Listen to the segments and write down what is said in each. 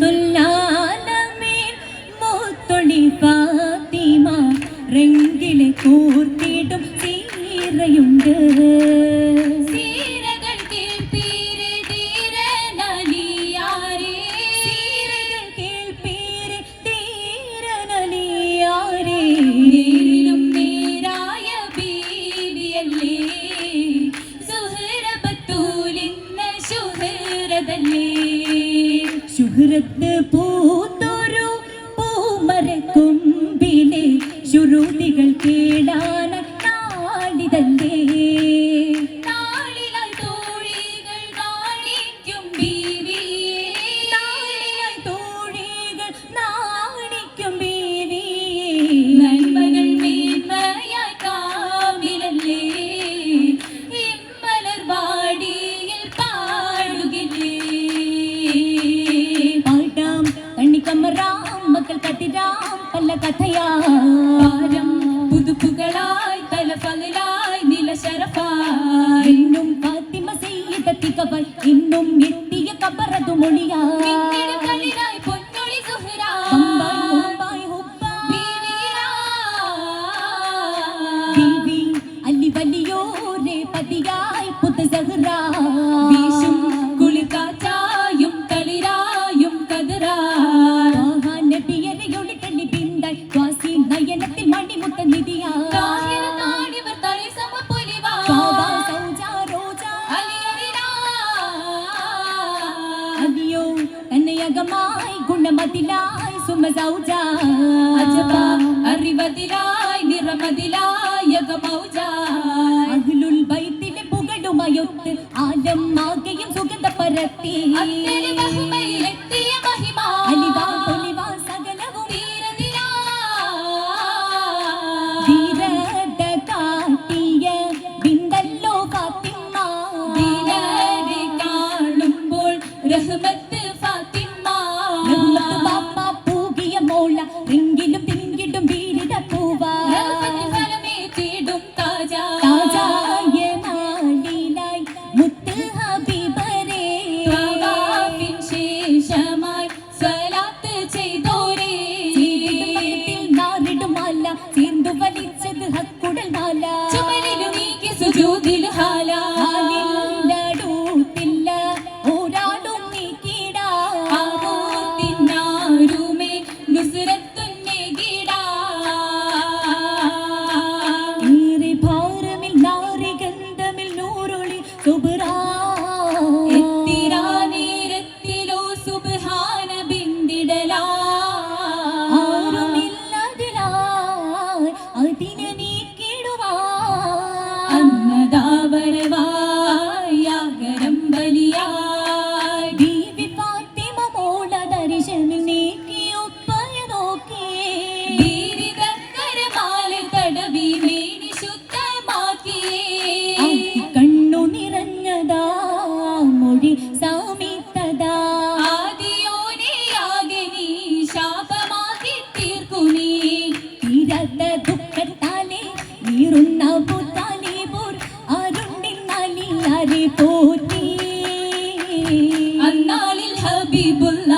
തുല്ലാ ശ്രുതികൾ பட்டின் അറിവതിലായി ഗുണമതിലായി സുമസൗജ. അജബ അറിവതിലായി നിറമതിലായി അഹ്ലുൽ ബൈത്തിലെ പുകളുമയൊത്ത് ആലം ആകെയും സുഗന്ധ പരത്തി. But all വരുന്ന ദുഃഖത്താലെ നീറുന്ന പൂത്താലെ പോർ ആരുണ്ടിൽ നലിയാരെ പോറ്റി അന്നാളിൽ ഹബീബുള്ള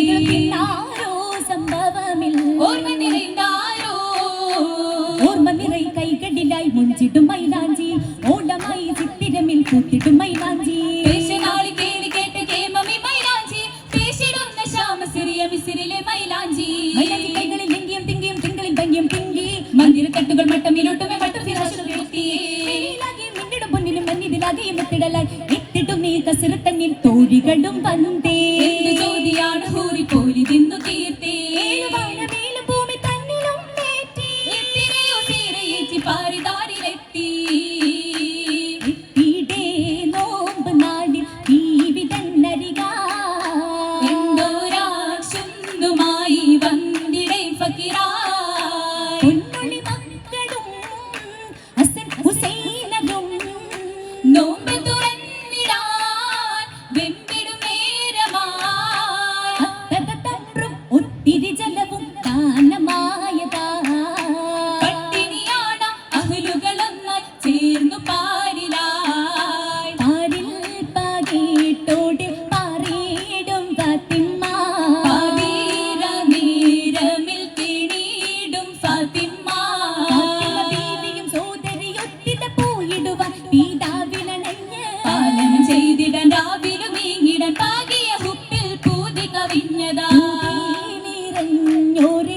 ും ഓർമ്മ ഓർമ്മ മുഞ്ചിടും മൈലാഞ്ചി. ഓടമായി മൈലാഞ്ചി. പേശനാളി കേമമി മൈലാഞ്ചി. മൈലാഞ്ചി. തോഴികളും ചെയ്തിടാൻ രാവിലും പാകിയ ഹുപ്പിൽ പൂതി കവിഞ്ഞതാ. നിറഞ്ഞോര്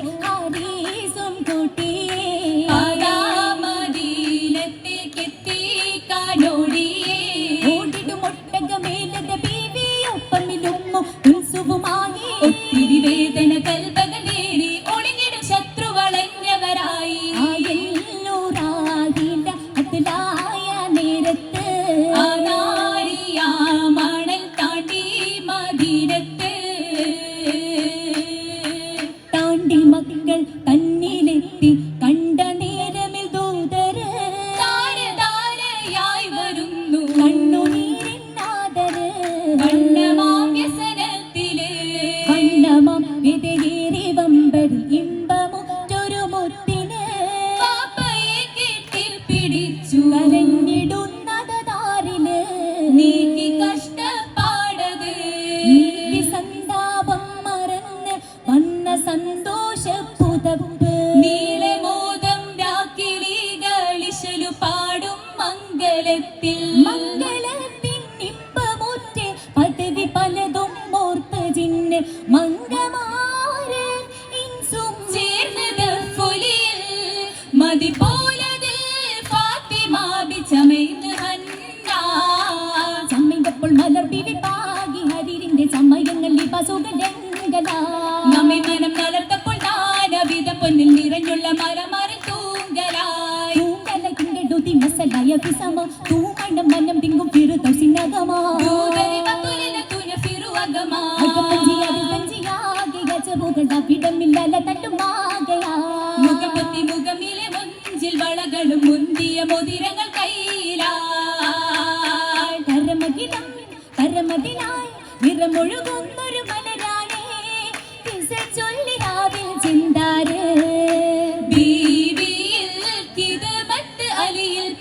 മംഗലത്തിൽ മംഗളത്തിൻ ഇമ്പമുറ്റ് പദവി പലതും ഓർത്ത ജിന്ന് മംഗമാര് ഇൻസും ചേർന്നത് ഫുലിയിൽ മതി പോലതിൽ ഫാത്തിമ ബിച്ചമൈന്ന് ഹന്ന ചമ്മയപ്പോൾ മലർ പിവി പാകി ഹരിരിന്റെ സമയങ്ങൾ ലിപസുഗലങ്കലാ നമ്മെ മനം നലർത്തപ്പോൾ നാനവിധ പൊന്നിൽ നിറഞ്ഞുള്ള മരമറിൽ ടുതി മസലായ വിസമ തൂമണം മനം തിങ്കും തിരുതൗസിനകമാ ദൂതരി വത്തുലിന തുന ഫിറുവഗമാ അകപ്പഞ്ചിയാതിൽ പഞ്ചിയാകെ ഗജവുകൾ വിടമില്ലല തട്ടുമാകയാ മുഖമത്തി മുഖമിലെ മുഞ്ചിൽ വളകളും മുന്തിയ മോതിരങ്ങൾ കയ്യിലായി കരമകിതം കരമതിനായി നിറമൊഴുകുന്നൊരു മലരാണേ. കിസ ചൊല്ലി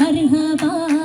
मरहबा